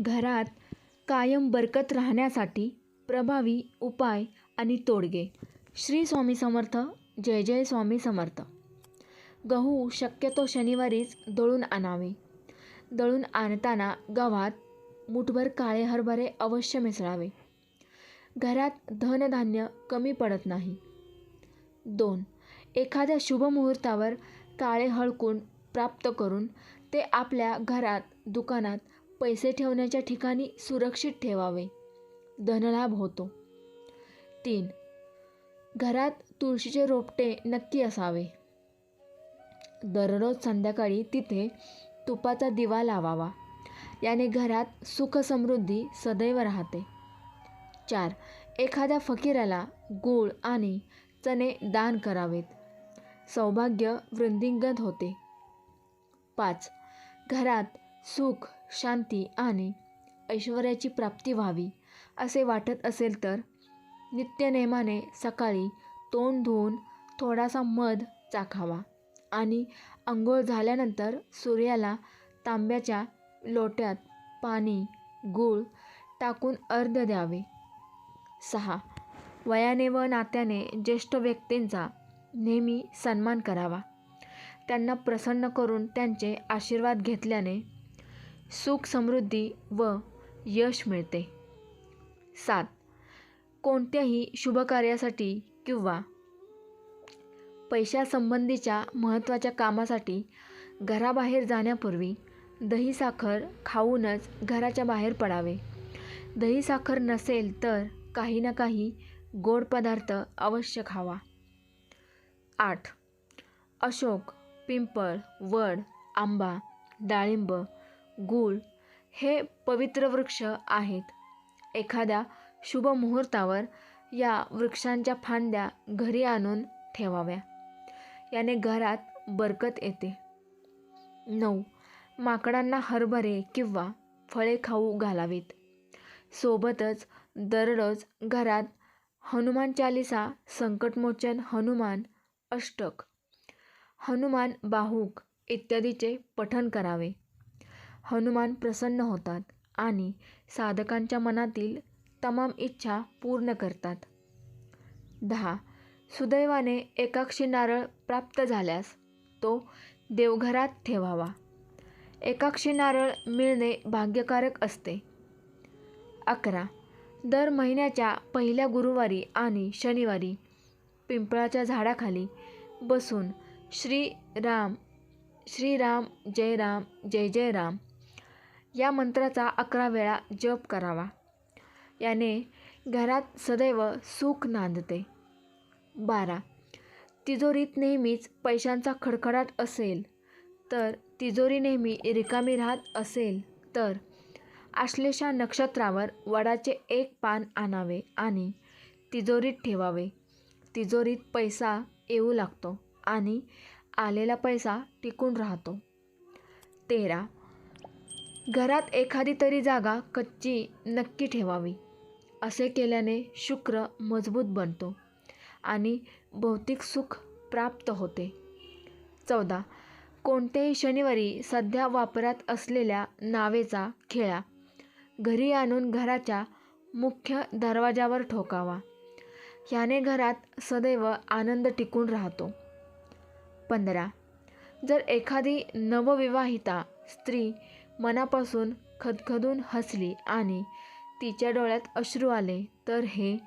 घरात कायम बरकत राहण्यासाठी प्रभावी उपाय आणि तोडगे. श्री स्वामी समर्थ जय जय स्वामी समर्थ. गहू शक्यतो शनिवारीच दळून आणावे. दळून आणताना गव्हात मुठभर काळे हरभरे अवश्य मिसळावे. घरात धनधान्य कमी पडत नाही. दोन एखाद्या शुभमुहूर्तावर काळे हळकून प्राप्त करून ते आपल्या घरात दुकानात पैसे ठेवण्याच्या ठिकाणी सुरक्षित ठेवावे. धनलाभ होतो. तीन. घरात तुळशीचे रोपटे नक्की असावे. दररोज संध्याकाळी तिथे तुपाचा दिवा लावावा. याने घरात सुख समृद्धी सदैव राहते. चार. एखाद्या फकीराला गूळ आणि चणे दान करावेत. सौभाग्य वृद्धिंगत होते. पाच. घरात सुख शांती आणि ऐश्वर्याची प्राप्ती व्हावी असे वाटत असेल तर नित्यनेमाने सकाळी तोंड धुवून थोडासा मध चाखावा आणि आंघोळ झाल्यानंतर सूर्याला तांब्याच्या लोट्यात पाणी गूळ टाकून अर्ध्य द्यावे. सहा. वयाने व नात्याने ज्येष्ठ व्यक्तींचा नेहमी सन्मान करावा. त्यांना प्रसन्न करून त्यांचे आशीर्वाद घेतल्याने सुख समृद्धी व यश मिळते. सात. कोणत्याही शुभकार्यासाठी किंवा पैशासंबंधीच्या महत्त्वाच्या कामासाठी घराबाहेर जाण्यापूर्वी दही साखर खाऊनच घराच्या बाहेर पडावे. दही साखर नसेल तर काही ना काही गोड पदार्थ अवश्य खावा. आठ. अशोक पिंपळ वड आंबा डाळिंब गूळ हे पवित्र वृक्ष आहेत. एखाद्या शुभ मुहूर्तावर या वृक्षांच्या फांद्या घरी आणून ठेवाव्या. याने घरात बरकत येते. नऊ. माकडांना हरभरे किंवा फळे खाऊ घालावीत. सोबतच दररोज घरात हनुमान चालिसा संकटमोचन हनुमान अष्टक हनुमान बाहुक इत्यादीचे पठण करावे. हनुमान प्रसन्न होतात आणि साधकांच्या मनातील तमाम इच्छा पूर्ण करतात. दहा. सुदैवाने एकाक्षी नारळ प्राप्त झाल्यास तो देवघरात ठेवावा. एकाक्षी नारळ मिळणे भाग्यकारक असते. अकरा. दर महिन्याच्या पहिल्या गुरुवारी आणि शनिवारी पिंपळाच्या झाडाखाली बसून श्री राम श्रीराम जय राम जय जय राम या मंत्राचा अकरा वेळा जप करावा. याने घरात सदैव सुख नांदते. बारा. तिजोरीत नेहमीच पैशांचा खडखडाट असेल तर तिजोरी नेहमी रिकामी राहत असेल तर आश्लेषा नक्षत्रावर वडाचे एक पान आणावे आणि तिजोरीत ठेवावे. तिजोरीत पैसा येऊ लागतो आणि आलेला पैसा टिकून राहतो. तेरा. घरात एखादी तरी जागा कच्ची नक्की ठेवावी. असे केल्याने शुक्र मजबूत बनतो आणि भौतिक सुख प्राप्त होते. चौदा. कोणत्याही शनिवारी सध्या वापरात असलेल्या नावेचा खेळा घरी आणून घराच्या मुख्य दरवाजावर ठोकावा. ह्याने घरात सदैव आनंद टिकून राहतो. पंधरा. जर एखादी नवविवाहिता स्त्री मनापासून खदखदून हसली आणि तिच्या डोळ्यात अश्रू आले. तर हे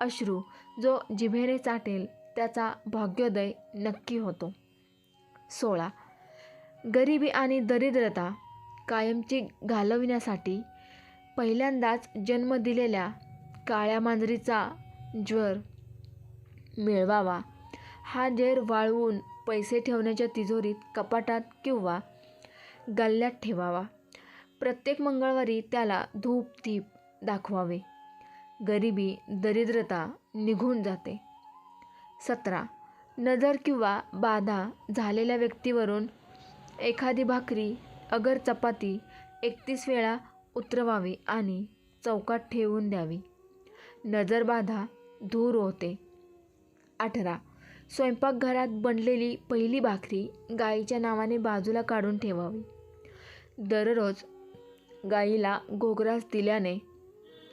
अश्रू जो जिभेने चाटेल त्याचा भाग्योदय नक्की होतो. सोळा. गरिबी आणि दरिद्रता कायमची घालविण्यासाठी पहिल्यांदाच जन्म दिलेल्या काळ्या मांजरीचा ज्वर मिळवावा. हा जेर वाळवून पैसे ठेवण्याच्या तिजोरीत कपाटात किंवा गल्ल्यात ठेवावा. प्रत्येक मंगळवारी त्याला धूप दीप दाखवावे. गरिबी दरिद्रता निघून जाते. सतरा. नजर किंवा बाधा झालेल्या व्यक्तीवरून एखादी भाकरी अगर चपाती एकतीस वेळा उतरवावी आणि चौकात ठेवून द्यावी. नजरबाधा दूर होते. अठरा. स्वयंपाकघरात बनलेली पहिली भाकरी गाईच्या नावाने बाजूला काढून ठेवावी. दररोज गाईला घोगरास दिल्याने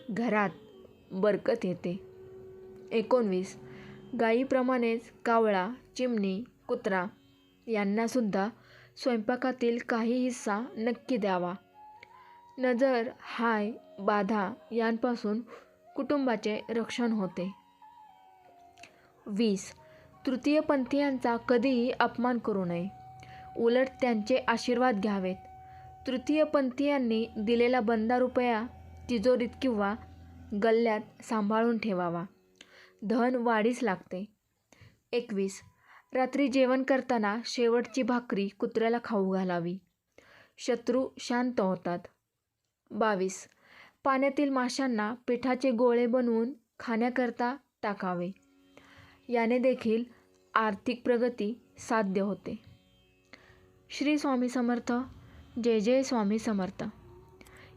घरात बरकत येते. एकोणवीस. गाईप्रमाणेच कावळा चिमणी कुत्रा यांनासुद्धा स्वयंपाकातील काही हिस्सा नक्की द्यावा. नजर हाय बाधा यांपासून कुटुंबाचे रक्षण होते. वीस. तृतीयपंथीयांचा कधीही अपमान करू नये. उलट त्यांचे आशीर्वाद घ्यावेत. तृतीयपंथीयांनी दिलेला बंदा रुपया तिजोरीत किंवा गल्ल्यात सांभाळून ठेवावा. धन वाढीस लागते. एकवीस. रात्री जेवण करताना शेवटची भाकरी कुत्र्याला खाऊ घालावी. शत्रू शांत होतात. बावीस. पाण्यातील माशांना पिठाचे गोळे बनवून खाण्याकरता टाकावे. याने देखील आर्थिक प्रगती साध्य होते. श्री स्वामी समर्थ. जय जय स्वामी समर्थ.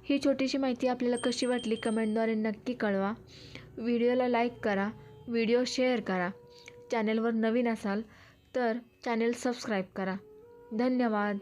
ही छोटीशी माहिती आपल्याला कशी वाटली कमेंटद्वारे नक्की कळवा. व्हिडिओला लाईक करा व्हिडिओ शेअर करा. चॅनलवर नवीन असाल तर चॅनेल सबस्क्राईब करा. धन्यवाद.